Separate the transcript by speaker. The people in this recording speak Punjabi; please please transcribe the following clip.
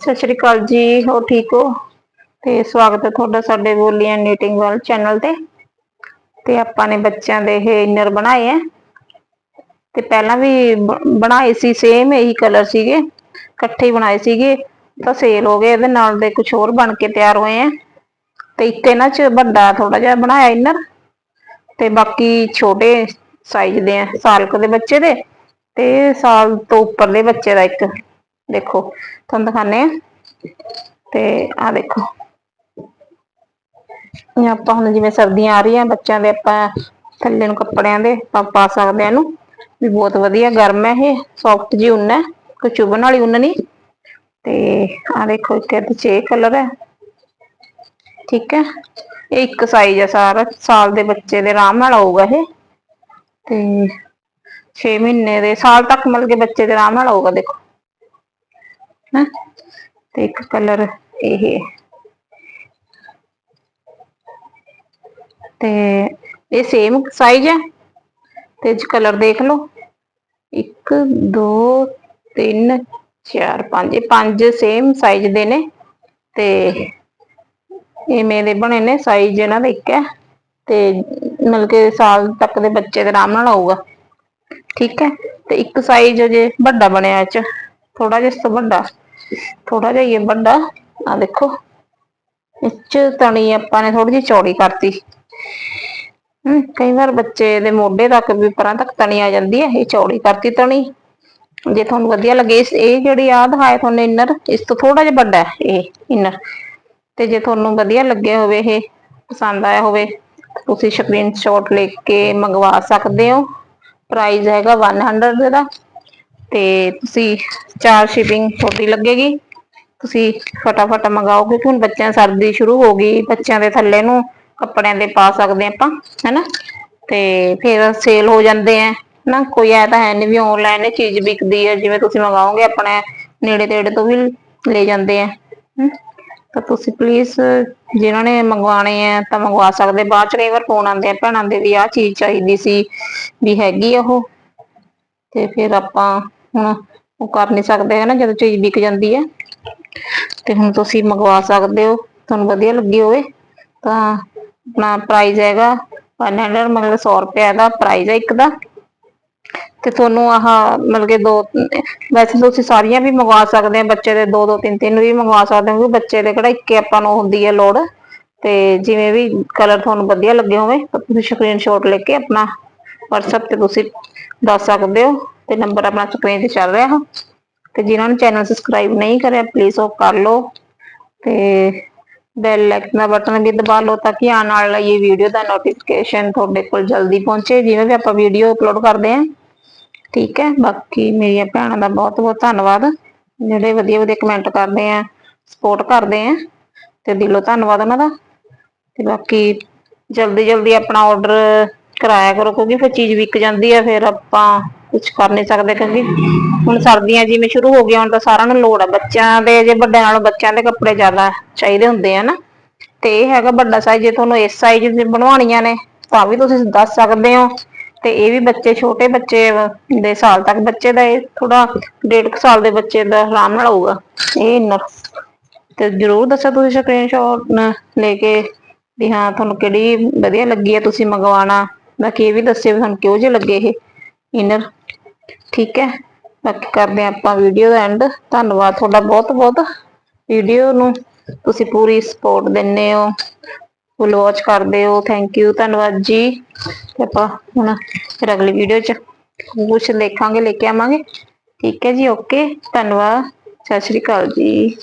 Speaker 1: ਸਤਿ ਸ਼੍ਰੀ ਅਕਾਲ ਜੀ ਹੋ ਠੀਕ ਹੋ? ਤੇ ਸਵਾਗਤ ਹੈ ਤੁਹਾਡਾ ਸਾਡੇ ਬੋਲੀਆਂ ਨੀਟਿੰਗ ਵਾਲ ਚੈਨਲ ਤੇ। ਤੇ ਆਪਾਂ ਨੇ ਬੱਚਿਆਂ ਦੇ ਇਹ ਇਨਰ ਬਣਾਏ ਆ। ਤੇ ਪਹਿਲਾਂ ਵੀ ਬਣਾਏ ਸੀ ਸੇਮ ਇਹੀ ਕਲਰ ਸੀਗੇ। ਇਕੱਠੇ ਹੀ ਬਣਾਏ ਸੀਗੇ। ਤਾਂ ਸੇਲ ਹੋ ਗਏ, ਇਹਦੇ ਨਾਲ ਦੇ ਕੁਝ ਹੋਰ ਬਣ ਕੇ ਤਿਆਰ ਹੋਏ ਆ। ਤੇ ਇੱਕ ਇਹਨਾਂ ਚ ਵੱਡਾ ਥੋੜਾ ਜਿਹਾ ਬਣਾਇਆ ਇਨਰ ਤੇ ਬਾਕੀ ਛੋਟੇ ਸਾਈਜ਼ ਦੇ ਆ ਸਾਲ ਕੁ ਦੇ ਬੱਚੇ ਦੇ। ਤੇ ਸਾਲ ਤੋਂ ਉੱਪਰਲੇ ਬੱਚੇ ਦਾ ਇੱਕ। ਦੇਖੋ, ਤੁਹਾਨੂੰ ਦਿਖਾਣੇ ਆ ਤੇ ਆ ਦੇਖੋ। ਇਹ ਆਪਾਂ ਹੁਣ ਜਿਵੇਂ ਸਰਦੀਆਂ ਆ ਰਹੀਆਂ, ਬੱਚਿਆਂ ਦੇ ਆਪਾਂ ਥੱਲੇ ਨੂੰ ਕੱਪੜਿਆਂ ਦੇ ਆਪਾਂ ਪਾ ਸਕਦੇ ਆ ਇਹਨੂੰ। ਵੀ ਬਹੁਤ ਵਧੀਆ, ਗਰਮ ਹੈ ਇਹ ਸੌਫਟ ਜੀ ਉੱਨ ਹੈ। ਕੋਈ ਚੁਭਣ ਵਾਲੀ ਉੱਨ ਨਹੀਂ। ਤੇ ਆ ਦੇਖੋ, ਇੱਥੇ ਇਹਦੇ ਚ ਕਲਰ ਹੈ। ਠੀਕ ਹੈ। ਇਹ ਇੱਕ ਸਾਈਜ਼ ਹੈ ਸਾਰਾ। ਸਾਲ ਦੇ ਬੱਚੇ ਦੇ ਆਰਾਮ ਨਾਲ ਆਊਗਾ ਇਹ। ਤੇ 6 ਮਹੀਨੇ ਦੇ, ਸਾਲ ਤੱਕ ਮਿਲ ਕੇ ਬੱਚੇ ਦੇ ਆਰਾਮ ਨਾਲ ਆਊਗਾ, ਦੇਖੋ। ਹੈਂ ਤੇ ਇੱਕ ਕਲਰ ਇਹ ਤੇ ਇਹ ਸੇਮ ਸਾਈਜ਼ ਹੈ। ਤੇ ਇਹ ਕਲਰ ਦੇਖ ਲਓ। 1 2 3 4 5 ਇਹ ਪੰਜ ਸੇਮ ਸਾਈਜ਼ ਦੇ ਨੇ। ਤੇ ਇਹ ਮੇਰੇ ਬਣੇ ਨੇ। ਸਾਈਜ਼ ਇਹਨਾਂ ਦਾ ਇੱਕ ਹੈ। ਤੇ ਮਤਲਬ ਕਿ ਸਾਲ ਤੱਕ ਦੇ ਬੱਚੇ ਦੇ ਆਰਾਮ ਨਾਲ ਆਊਗਾ। ਠੀਕ ਹੈ। ਤੇ ਇੱਕ ਸਾਈਜ਼ ਜੇ ਵੱਡਾ ਬਣਿਆ ਇਹ ਚ। ਥੋੜਾ ਜਿਹਾ ਵੱਡਾ। ਥੋੜਾ ਜਿਹਾ ਹੀ ਵੱਡਾ। ਆ ਦੇਖੋ। ਇਹ ਤਣੀ ਆਪਾਂ ਨੇ ਥੋੜੀ ਜਿਹੀ ਚੌੜੀ ਕਰਤੀ। ਹਮ ਕਈ ਵਾਰ ਬੱਚੇ ਦੇ ਮੋਢੇ ਤੱਕ ਵੀ ਪਰਾਂ ਤੱਕ ਤਣੀ ਆ ਜਾਂਦੀ ਹੈ। ਇਹ ਚੌੜੀ ਕਰਤੀ ਤਣੀ। ਜੇ ਤੁਹਾਨੂੰ ਵਧੀਆ ਲੱਗੇ ਇਹ ਜਿਹੜੀ ਆ ਦਿਖਾਇਆ ਤੁਹਾਨੂੰ ਇਨਰ, ਇਸ ਤੋਂ ਥੋੜਾ ਜਿਹਾ ਵੱਡਾ ਹੈ ਇਹ ਇਨਰ। ਤੇ ਜੇ ਤੁਹਾਨੂੰ ਵਧੀਆ ਲੱਗਿਆ ਹੋਵੇ, ਇਹ ਪਸੰਦ ਆਇਆ ਹੋਵੇ, ਤੁਸੀਂ ਸਕਰੀਨਸ਼ਾਟ ਲੈ ਕੇ ਮੰਗਵਾ ਸਕਦੇ ਹੋ। ਪ੍ਰਾਈਸ ਹੈਗਾ 100 ਦਾ। ਤੇ ਤੁਸੀਂ ਚਾਰ ਸ਼ਿਪਿੰਗ ਤੁਹਾਡੀ ਲੱਗੇਗੀ। ਤੁਸੀਂ ਫਟਾਫਟ ਮੰਗਾਓ ਕਿਉਂਕਿ ਹੁਣ ਬੱਚਿਆਂ ਸਰਦੀ ਸ਼ੁਰੂ ਹੋ ਗਈ, ਬੱਚਿਆਂ ਦੇ ਥੱਲੇ ਨੂੰ ਕੱਪੜਿਆਂ ਦੇ ਪਾ ਸਕਦੇ ਆਪਾਂ, ਹੈਨਾ? ਤੇ ਫਿਰ ਸੇਲ ਹੋ ਜਾਂਦੇ ਆ ਨਾ ਕੋਈ ਐ ਤਾਂ ਹੈ ਨਹੀਂ ਵੀ ਆਨਲਾਈਨ ਇਹ ਚੀਜ਼ ਵਿਕਦੀ ਹੈ ਜਿਵੇਂ ਤੁਸੀਂ ਮੰਗਾਓਗੇ ਆਪਣੇ ਨੇੜੇ ਤੇੜੇ ਤੋਂ ਵੀ ਲੈ ਜਾਂਦੇ ਆ ਤਾਂ ਤੁਸੀਂ ਪਲੀਜ਼ ਜਿਨ੍ਹਾਂ ਨੇ ਮੰਗਵਾਣੇ ਆ ਤਾਂ ਮੰਗਵਾ ਸਕਦੇ। ਬਾਅਦ ਚ ਕਈ ਵਾਰ ਫੋਨ ਆਉਂਦੇ ਆ, ਭੈਣਾਂ ਦੇ ਵੀ ਆਹ ਚੀਜ਼ ਚਾਹੀਦੀ ਸੀ ਵੀ ਹੈਗੀ ਆ ਉਹ। ਤੇ ਫਿਰ ਆਪਾਂ ਹੁਣ ਉਹ ਕਰ ਨਹੀਂ ਸਕਦੇ ਹੈ ਨਾ ਜਦੋਂ ਚੀਜ਼ ਵਿਕ ਜਾਂਦੀ ਹੈ। ਤੇ ਹੁਣ ਤੁਸੀਂ ਮੰਗਵਾ ਸਕਦੇ ਹੋ, ਤੁਹਾਨੂੰ ਵਧੀਆ ਲੱਗੀ ਹੋਵੇ, ਤਾਂ ਆਪਣਾ ਪ੍ਰਾਈਸ ਹੈਗਾ 100 ਮਤਲਬ 100 ਰੁਪਏ ਦਾ ਪ੍ਰਾਈਸ ਹੈ ਇੱਕ ਦਾ। ਤੇ ਤੁਹਾਨੂੰ ਆਹ ਮਤਲਬ ਕਿ ਦੋ, ਵੈਸੇ ਤੁਸੀਂ ਸਾਰੀਆਂ ਵੀ ਮੰਗਵਾ ਸਕਦੇ ਆ ਬੱਚੇ ਦੇ ਦੋ ਦੋ ਤਿੰਨ ਤਿੰਨ ਵੀ ਮੰਗਵਾ ਸਕਦੇ ਹੋ ਬੱਚੇ ਦੇ ਕਿਹੜਾ ਇੱਕੇ ਆਪਾਂ ਨੂੰ ਹੁੰਦੀ ਹੈ ਲੋੜ। ਤੇ ਜਿਵੇਂ ਵੀ ਕਲਰ ਤੁਹਾਨੂੰ ਵਧੀਆ ਲੱਗੇ ਹੋਵੇ, ਤਾਂ ਤੁਸੀਂ ਸਕਰੀਨਸ਼ਾਟ ਲੈ ਕੇ ਆਪਣਾ WhatsApp ਤੇ ਤੁਸੀਂ ਦੱਸ ਸਕਦੇ ਹੋ। ਤੇ ਨੰਬਰ ਆਪਣਾ ਸਕਰੀਨ ਤੇ ਚੱਲ ਰਿਹਾ ਤੇ ਜਿਨ੍ਹਾਂ ਨੇ ਚੈਨਲ ਸਬਸਕ੍ਰਾਈਬ ਨਹੀਂ ਕਰਿਆ ਪਲੀਜ਼ ਉਹ ਕਰ ਲਓ। ਤੇ ਬੈਲ ਆਈਕਨ ਦਾ ਬਟਨ ਵੀ ਦਬਾ ਲਓ ਤਾਂ ਕਿ ਆਉਣ ਵਾਲੀ ਇਹ ਵੀਡੀਓ ਦਾ ਨੋਟੀਫਿਕੇਸ਼ਨ ਤੁਹਾਡੇ ਕੋਲ ਜਲਦੀ ਪਹੁੰਚੇ। ਜਿਵੇਂ ਵੀ ਆਪਾਂ ਵੀਡੀਓ ਅਪਲੋਡ ਕਰਦੇ ਹਾਂ। ਠੀਕ ਹੈ, ਬਾਕੀ ਮੇਰੀਆਂ ਭੈਣਾਂ ਦਾ ਬਹੁਤ ਬਹੁਤ ਧੰਨਵਾਦ। ਜਿਹੜੇ ਵਧੀਆ ਵਧੀਆ ਕਮੈਂਟ ਕਰਦੇ ਆ ਸਪੋਰਟ ਕਰਦੇ ਆ, ਤੇ ਦਿਲੋਂ ਧੰਨਵਾਦ ਉਹਨਾਂ ਦਾ। ਤੇ ਬਾਕੀ ਜਲਦੀ ਜਲਦੀ ਆਪਣਾ ਆਰਡਰ ਕਰਾਇਆ ਕਰੋ, ਕਿਉਂਕਿ ਫਿਰ ਚੀਜ਼ ਵਿਕ ਜਾਂਦੀ ਹੈ ਫਿਰ ਆਪਾਂ ਕੁਝ ਕਰ ਨਹੀਂ ਸਕਦੇ ਕਿਉਂਕਿ ਹੁਣ ਸਰਦੀਆਂ ਜਿਵੇਂ ਸ਼ੁਰੂ ਹੋ ਗਈਆਂ, ਹੁਣ ਤਾਂ ਸਾਰਿਆਂ ਨੂੰ ਲੋੜ ਆ। ਬੱਚਿਆਂ ਦੇ ਜੇ ਵੱਡਿਆਂ ਨਾਲੋਂ ਬੱਚਿਆਂ ਦੇ ਕੱਪੜੇ ਜ਼ਿਆਦਾ ਚਾਹੀਦੇ ਹੁੰਦੇ ਆ ਨਾ। ਤੇ ਇਹ ਹੈਗਾ ਵੱਡਾ ਸਾਈਜ਼ ਜੇ ਤੁਹਾਨੂੰ ਇਸ ਸਾਈਜ਼ ਦੇ ਬਣਵਾਉਣੀਆਂ ਨੇ, ਤਾਂ ਵੀ ਤੁਸੀਂ ਦੱਸ ਸਕਦੇ ਹੋ। ਤੇ ਇਹ ਵੀ ਬੱਚੇ, ਛੋਟੇ ਬੱਚੇ ਦੇ ਸਾਲ ਤੱਕ ਬੱਚੇ ਦਾ ਇਹ ਥੋੜਾ ਡੇਢ ਕੁ ਸਾਲ ਦੇ ਬੱਚੇ ਦਾ ਆਰਾਮ ਨਾਲ ਆਊਗਾ ਇਹ ਇਨਰ ਤੇ ਜਰੂਰ ਦੱਸੋ ਤੁਸੀਂ ਸਕਰੀਨਸ਼ਾਟ ਲੈ ਕੇ ਵੀ ਹਾਂ, ਤੁਹਾਨੂੰ ਕਿਹੜੀ ਵਧੀਆ ਲੱਗੀ ਹੈ ਤੁਸੀਂ ਮੰਗਵਾਣਾ ਬਾਕੀ ਇਹ ਵੀ ਦੱਸਿਓ ਵੀ ਤੁਹਾਨੂੰ ਕਿਹੋ ਜਿਹੇ ਲੱਗੇ ਇਹ। ਇਨਰ ਠੀਕ ਹੈ। ਬਾਕੀ ਕਰਦੇ ਹਾਂ ਆਪਾਂ ਵੀਡੀਓ ਦਾ ਐਂਡ ਧੰਨਵਾਦ ਤੁਹਾਡਾ ਬਹੁਤ ਬਹੁਤ ਵੀਡੀਓ ਨੂੰ ਤੁਸੀਂ ਪੂਰੀ ਸਪੋਰਟ ਦਿੰਦੇ ਹੋ। ਫੁੱਲ ਵਾਚ ਕਰਦੇ ਹੋ। ਥੈਂਕ ਯੂ ਧੰਨਵਾਦ ਜੀ। ਤੇ ਆਪਾਂ ਹੁਣ ਫਿਰ ਅਗਲੀ ਵੀਡੀਓ ਚ ਕੁਝ ਦੇਖਾਂਗੇ, ਲੈ ਕੇ ਆਵਾਂਗੇ। ਠੀਕ ਹੈ ਜੀ ਓਕੇ ਧੰਨਵਾਦ। ਸਤਿ ਸ਼੍ਰੀ ਅਕਾਲ ਜੀ।